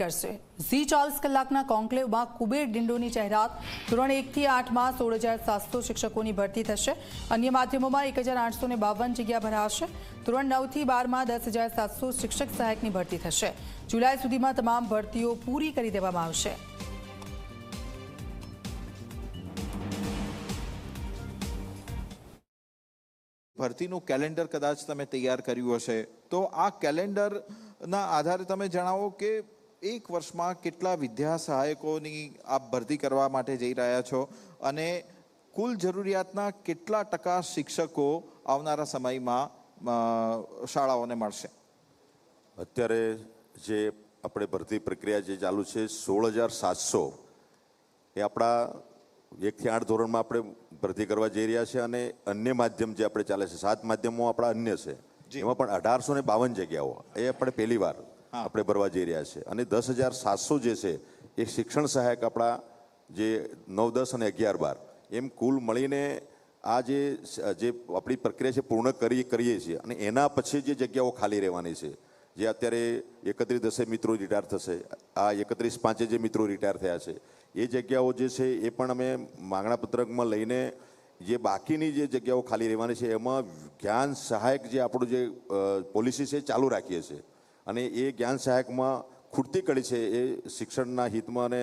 કરશે. ઝી ચોવીસ કલાકના કોન્ક્લેવમાં કુબેર ડિંડોની જાહેરાત. ધોરણ એકથી આઠમાં સોળ હજાર સાતસો શિક્ષકોની ભરતી થશે. અન્ય માધ્યમોમાં એક હજાર આઠસો ને બાવન જગ્યા ભરાશે. ધોરણ નવથી બારમાં દસ હજાર સાતસો શિક્ષક સહાયકની ભરતી થશે. જુલાઈ સુધીમાં તમામ ભરતીઓ પૂરી કરી દેવામાં આવશે. ભરતીનું કેલેન્ડર કદાચ તમે તૈયાર કર્યું હશે. તો આ કેલેન્ડરના આધારે તમે જણાવો કે એક વર્ષમાં કેટલા વિદ્યા સહાયકોની આપ ભરતી કરવા માટે જઈ રહ્યા છો? અને કુલ જરૂરિયાતના કેટલા ટકા શિક્ષકો આવનારા સમયમાં શાળાઓને મળશે? અત્યારે જે આપણે ભરતી પ્રક્રિયા જે ચાલુ છે સોળ હજાર સાતસો એ આપણા એકથી આઠ ધોરણમાં આપણે ભરતી કરવા જઈ રહ્યા છે અને અન્ય માધ્યમ જે આપણે ચાલે છે સાત માધ્યમો આપણા અન્ય છે. એમાં પણ અઢારસો ને બાવન જગ્યાઓ. એ આપણે પહેલી વાર આપણે ભરવા જઈ રહ્યા છે. અને દસ હજાર સાતસો જે છે, એ શિક્ષણ સહાયક આપણા જે નવ, દસ અને અગિયાર, બાર, એમ કુલ મળીને આ જે જે આપણી પ્રક્રિયા છે, પૂર્ણ કરી, કરીએ છીએ. અને એના પછી જે જગ્યાઓ ખાલી રહેવાની છે, જે અત્યારે એકત્રીસ દસે મિત્રો રિટાયર થશે, આ એકત્રીસ પાંચે જે મિત્રો રિટાયર થયા છે, એ જગ્યાઓ જે છે, એ પણ અમે માંગણા પત્રકમાં લઈને જે બાકીની જે જગ્યાઓ ખાલી રહેવાની છે, એમાં જ્ઞાન સહાયક જે આપણું જે પોલિસી છે ચાલુ રાખીએ છીએ. અને એ જ્ઞાન સહાયકમાં ખૂટતી કડી છે એ શિક્ષણના હિતમાં અને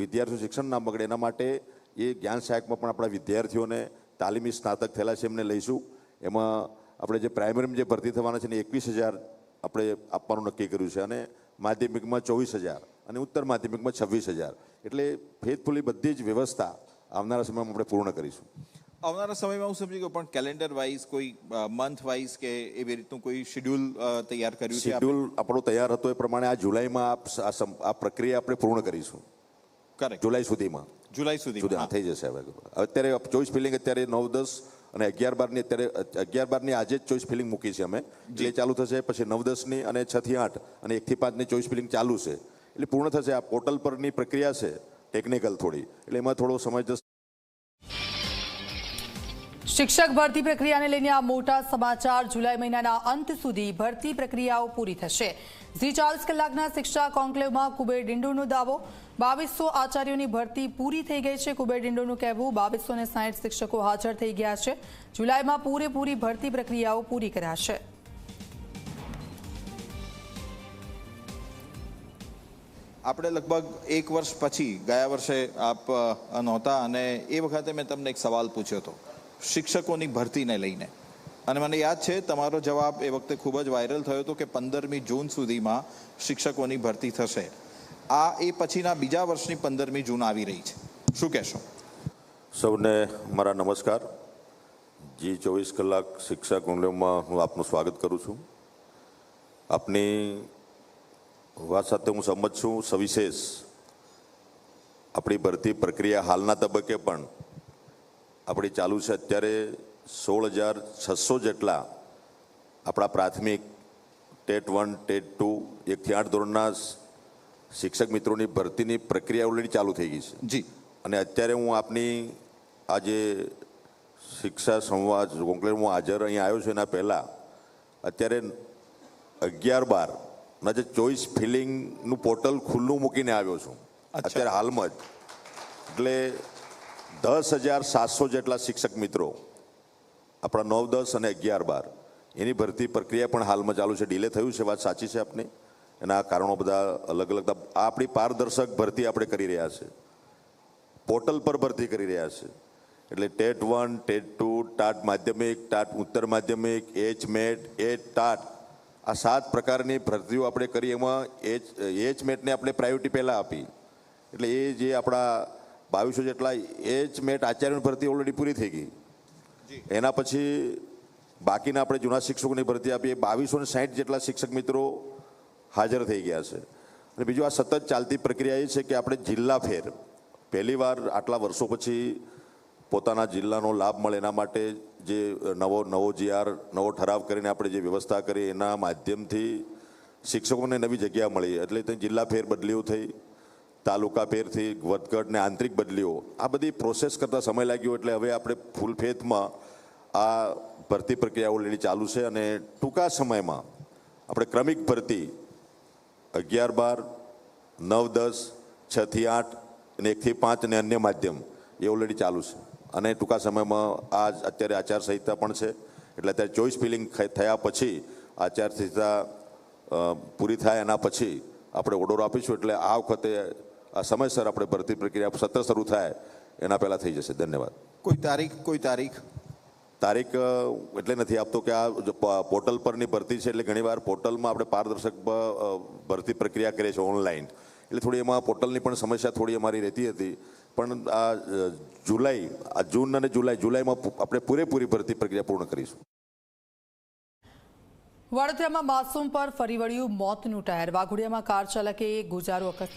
વિદ્યાર્થીઓ શિક્ષણ ના બગડે એના માટે એ જ્ઞાન સહાયકમાં પણ આપણા વિદ્યાર્થીઓને તાલીમી સ્નાતક થયેલા છે એમને લઈશું. એમાં આપણે જે પ્રાઇમરીમાં જે ભરતી થવાના છે ને એકવીસ હજાર આપણે આપવાનું નક્કી કર્યું છે અને માધ્યમિકમાં ચોવીસ હજાર અને ઉત્તર માધ્યમિકમાં છવ્વીસ હજાર. એટલે ફેથફુલી બધી જ વ્યવસ્થા આવનારા સમયમાં આપણે પૂર્ણ કરીશું. આવનારા સમયમાં હું સમજી ગયો પણ કેલેન્ડર વાઇઝ કોઈ મંથ વાઇઝ કે એવી રીતનું કોઈ શેડ્યુલ તૈયાર કર્યું છે? શેડ્યુલ આપણો તૈયાર હતો એ પ્રમાણે આ જુલાઈમાં આ પ્રક્રિયા આપણે પૂર્ણ કરીશું. કરેક્ટ જુલાઈ સુધીમાં. જુલાઈ સુધી થઈ જશે હવે. અત્યારે ચોઈસ ફિલિંગ અત્યારે નવ દસ અને અગિયાર બારની અત્યારે અગિયાર બારની આજે જ ચોઈસ ફિલિંગ મૂકી છે અમે. જે. ચાલુ થશે પછી નવ દસની અને છ થી આઠ અને એકથી પાંચની ચોઈસ ફિલિંગ ચાલુ છે. એટલે પૂર્ણ થશે. આ પોર્ટલ પરની પ્રક્રિયા છે ટેકનિકલ થોડી. એટલે એમાં થોડો સમય જશે. શિક્ષક ભરતી પ્રક્રિયાને લઈને આ મોટા સમાચાર જુલાઈ મહિનાના અંત સુધી ભરતી પ્રક્રિયાઓ પૂરી થશે. ઝી ચાલીસ કલાકના શિક્ષા કોન્કલેવમાં કુબેર ડિંડોનો દાવો. બાવીસો આચાર્યોની ભરતી પૂરી થઈ ગઈ છે. કુબેર ડિંડોનું કહેવું, બાવીસો ને શિક્ષકો હાજર થઈ ગયા છે. જુલાઈમાં પૂરેપૂરી ભરતી પ્રક્રિયાઓ પૂરી કરાશે. આપણે લગભગ એક વર્ષ પછી, ગયા વર્ષે આપ નહોતા અને એ વખતે મેં તમને એક સવાલ પૂછ્યો હતો. શિક્ષકોની ભરતીને લઈને. અને મને યાદ છે, તમારો જવાબ એ વખતે ખૂબ જ વાયરલ થયો હતો કે પંદરમી જૂન સુધીમાં શિક્ષકોની ભરતી થશે. આ એ પછીના બીજા વર્ષની પંદરમી જૂન આવી રહી છે. શું કહેશો? સૌને મારા નમસ્કાર. જી ચોવીસ કલાક શિક્ષા કુંડલીમાં હું આપનું સ્વાગત કરું છું. આપની વાત સાથે હું સંમત છું. સવિશેષ આપણી ભરતી પ્રક્રિયા હાલના તબક્કે પણ આપણી ચાલુ છે અત્યારે સોળ હજાર છસો જેટલા આપણા પ્રાથમિક ટેટ વન ટેટ ટુ એકથી આઠ ધોરણના શિક્ષક મિત્રોની ભરતીની પ્રક્રિયા ઓલરેડી ચાલુ થઈ ગઈ છે. જી. અને અત્યારે હું આપની આજે શિક્ષા સંવાદ કોન્કલેવમાં હાજર અહીં આવ્યો છું એના પહેલાં અત્યારે અગિયાર બાર ના જે ચોઈસ ફિલિંગનું પોર્ટલ ખુલ્લું મૂકીને આવ્યો છું. અત્યારે હાલમાં જ. એટલે દસ હજાર સાતસો જેટલા શિક્ષક મિત્રો, આપણા નવ, દસ અને અગિયાર, બાર, એની ભરતી પ્રક્રિયા પણ હાલમાં ચાલુ છે. ડિલે થયું છે, વાત સાચી છે આપની. એના કારણો બધા અલગ અલગ. આપણી પારદર્શક ભરતી આપણે કરી રહ્યા છે. પોર્ટલ પર ભરતી કરી રહ્યા છે. એટલે TET one, TET two, TAT માધ્યમિક, ટાટ ઉત્તર માધ્યમિક, એચ મેટ એચ ટાટ. આ સાત પ્રકારની ભરતીઓ આપણે કરી. એમાં એચ એચ મેટને આપણે પ્રાયોરિટી પહેલાં આપી. એટલે એ જે આપણા બાવીસો જેટલા એ જ મેટ આચાર્યની ભરતી ઓલરેડી પૂરી થઈ ગઈ. એના પછી બાકીના આપણે જૂના શિક્ષકોની ભરતી આપી એ બાવીસો ને સાઠ જેટલા શિક્ષક મિત્રો હાજર થઈ ગયા છે. અને બીજું આ સતત ચાલતી પ્રક્રિયા એ છે કે આપણે જિલ્લા ફેર પહેલીવાર આટલા વર્ષો પછી પોતાના જિલ્લાનો લાભ મળે એના માટે જે નવો નવો જીઆર નવો ઠરાવ કરીને આપણે જે વ્યવસ્થા કરી એના માધ્યમથી શિક્ષકોને નવી જગ્યા મળી. એટલે ત્યાં જિલ્લા ફેર બદલીઓ થઈ. તાલુકા પેરથી વધઘટ ને આંતરિક બદલીઓ આ બધી પ્રોસેસ કરતાં સમય લાગ્યો એટલે હવે આપણે ફૂલ ફેથમાં આ ભરતી પ્રક્રિયા ઓલરેડી ચાલુ છે અને ટૂંકા સમયમાં આપણે ક્રમિક ભરતી અગિયાર બાર, નવ દસ છથી આઠ અને એકથી પાંચ અને અન્ય માધ્યમ એ ઓલરેડી ચાલુ છે. અને ટૂંકા સમયમાં આ અત્યારે આચારસંહિતા પણ છે. એટલે અત્યારે ચોઈસ ફિલિંગ થયા પછી આચારસંહિતા પૂરી થાય એના પછી આપણે ઓર્ડર આપીશું. એટલે આ વખતે આ સમયસર આપણે ભરતી પ્રક્રિયા સત્ર શરૂ થાય એના પહેલાં થઈ જશે. ધન્યવાદ. કોઈ તારીખ કોઈ તારીખ? તારીખ એટલે નથી આપતો કે આ પ- પોર્ટલ પરની ભરતી છે એટલે ઘણીવાર પોર્ટલમાં આપણે પારદર્શક ભરતી પ્રક્રિયા કરીએ છીએ ઓનલાઈન. એટલે થોડી એમાં પોર્ટલની પણ સમસ્યા થોડી અમારી રહેતી હતી. પણ આ જુલાઈ આ જૂન અને જુલાઈ જુલાઈમાં આપણે પૂરેપૂરી ભરતી પ્રક્રિયા પૂર્ણ કરીશું. વડોદરામાં માસૂમ પર ફરી વળ્યું મોતનું ટાયર. વાઘોડિયામાં કાર ચાલકે ગુજારો અકસ્માત.